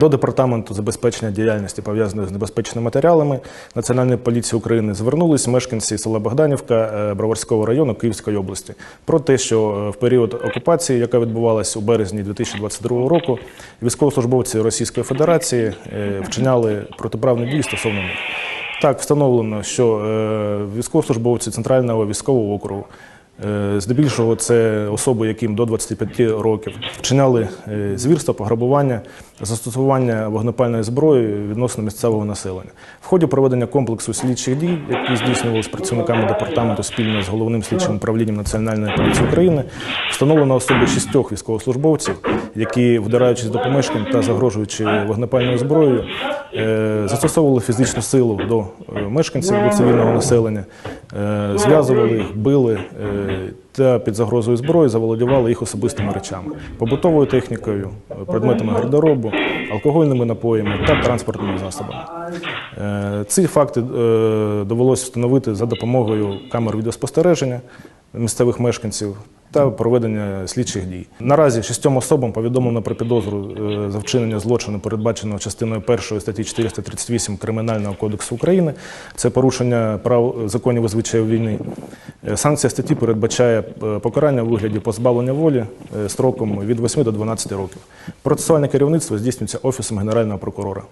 До департаменту забезпечення діяльності пов'язаної з небезпечними матеріалами Національної поліції України звернулись мешканці села Богданівка е, Броварського району Київської області про те, що е, в період окупації, яка відбувалась у березні 2022 року, військовослужбовці Російської Федерації е, вчиняли протиправні дії стосовно них. Так, встановлено, що військовослужбовці Центрального військового округу, здебільшого це особи, яким до 25 років, вчиняли е, звірства, пограбування, застосування вогнепальної зброї відносно місцевого населення. В ході проведення комплексу слідчих дій, які здійснювалися працівниками департаменту спільно з головним слідчим управлінням Національної поліції України, встановлено особи шістьох військовослужбовців, які, вдираючись до помешкань та загрожуючи вогнепальною зброєю, е, застосовували фізичну силу до е, мешканців до цивільного населення, е, зв'язували їх, били е, та під загрозою зброї заволодівали їх особистими речами, побутовою технікою, е, предметами гардеробу, алкогольними напоями та транспортними засобами. Е, Ці факти е, довелося встановити за допомогою камер відеоспостереження місцевих мешканців та проведення слідчих дій. Наразі шістьом особам повідомлено про підозру е, за вчинення злочину, передбаченого частиною 1 статті 438 Кримінального кодексу України. Це порушення прав законів звичаїв війни. Е, Санкція статті передбачає е, покарання у вигляді позбавлення волі строком від 8 до 12 років. Процесуальне керівництво здійснюється Офісом Генерального прокурора.